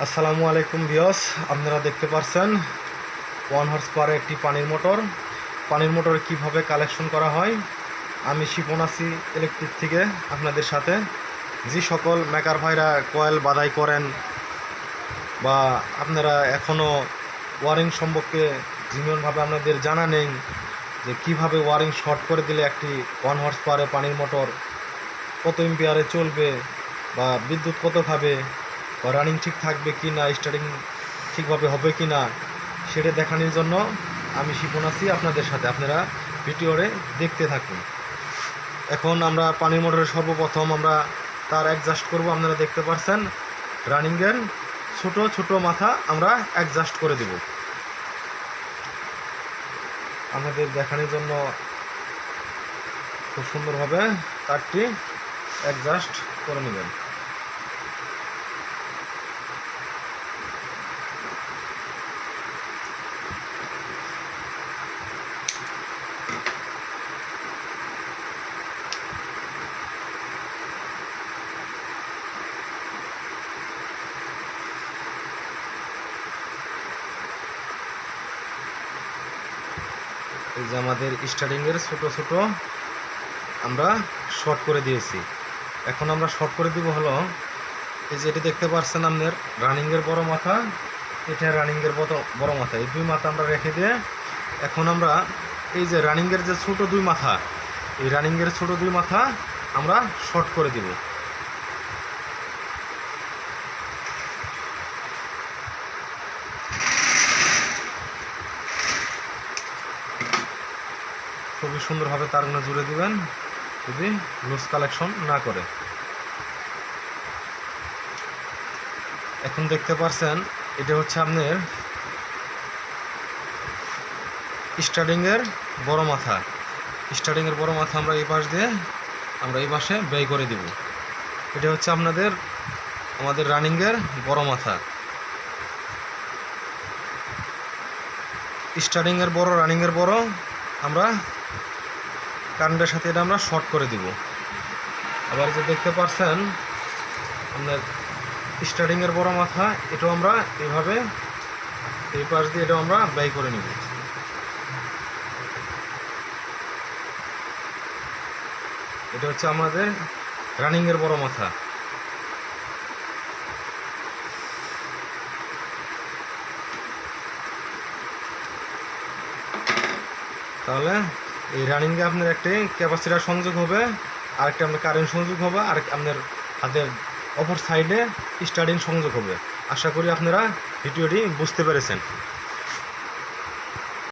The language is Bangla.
আসসালামু আলাইকুম ভিওস আপনারা দেখতে পাচ্ছেন ওয়ান হর্স পাওয়ার একটি পানির মোটর পানির মোটর কীভাবে কালেকশন করা হয়? আমি শিপন ইলেকট্রিক থেকে আপনাদের সাথে। যে সকল মেকার ভাইরা কয়েল বাদাই করেন বা আপনারা এখনও ওয়ারিং সম্পর্কে যেমনভাবে আপনাদের জানা নেই, যে কীভাবে ওয়ারিং শর্ট করে দিলে একটি ওয়ান হর্স পাওয়ারে পানির মোটর কত এম্পিয়ারে চলবে বা বিদ্যুৎ কত খাবে রানিং ঠিক থাকবে কি না স্টার্টিং ঠিকভাবে হবে কি না, সেটা দেখানোর জন্য আমি শিপন আছি আপনাদের সাথে। আপনারা ভিডিওরে দেখতে থাকুন। এখন আমরা পানির মোটরের সর্বপ্রথম আমরা তার অ্যাডজাস্ট করব, আপনারা দেখতে পাচ্ছেন রানিংয়ের ছোট ছোট মাথা আমরা অ্যাডজাস্ট করে দেব। আপনাদের দেখানোর জন্য খুব সুন্দরভাবে তারটি অ্যাডজাস্ট করে নেবেন। এই যে আমাদের স্টার্টিংয়ের ছোট ছোট আমরা শর্ট করে দিয়েছি। এখন আমরা শর্ট করে দিব হলো, এই যে এটি দেখতে পাচ্ছেন আপনার রানিংয়ের বড় মাথা, এটা রানিংয়ের বড় বড় মাথা। এই দুই মাথা আমরা রেখে দিয়ে এখন আমরা এই যে রানিংয়ের যে ছোট দুই মাথা, এই রানিংয়ের ছোট দুই মাথা আমরা শর্ট করে দিব। খুবই সুন্দরভাবে তারগুলো জুড়ে দিবেন। যদি লুজ কালেকশন না করে। এখন দেখতে পাচ্ছেন এটা হচ্ছে আপনার স্টার্টিংয়ের বড় মাথা। স্টার্টিংয়ের বড় মাথা আমরা এই পাশ দিয়ে আমরা এই পাশে ব্যয় করে দিব। এটা হচ্ছে আপনাদের, আমাদের রানিংয়ের বড় মাথা। স্টার্টিংয়ের বড় রানিংয়ের বড়। আমরা কারেন্টের সাথে এটা আমরা শর্ট করে দিব। আবার যে দেখতে পাচ্ছেন আপনার স্টার্টিংয়ের বড় মাথা, এটাও আমরা এভাবে এই পাশ দিয়ে এটাও আমরা ব্যয় করে নিব। এটা হচ্ছে আমাদের রানিংয়ের বড় মাথা। তাহলে এই রানিংয়ে আপনার একটি ক্যাপাসিটার সংযোগ হবে, আরেকটা আপনার কারেন্ট সংযোগ হবে আর আপনার হাতের অপর সাইডে স্টার্টিং সংযোগ হবে। আশা করি আপনারা ভিডিওটি বুঝতে পেরেছেন।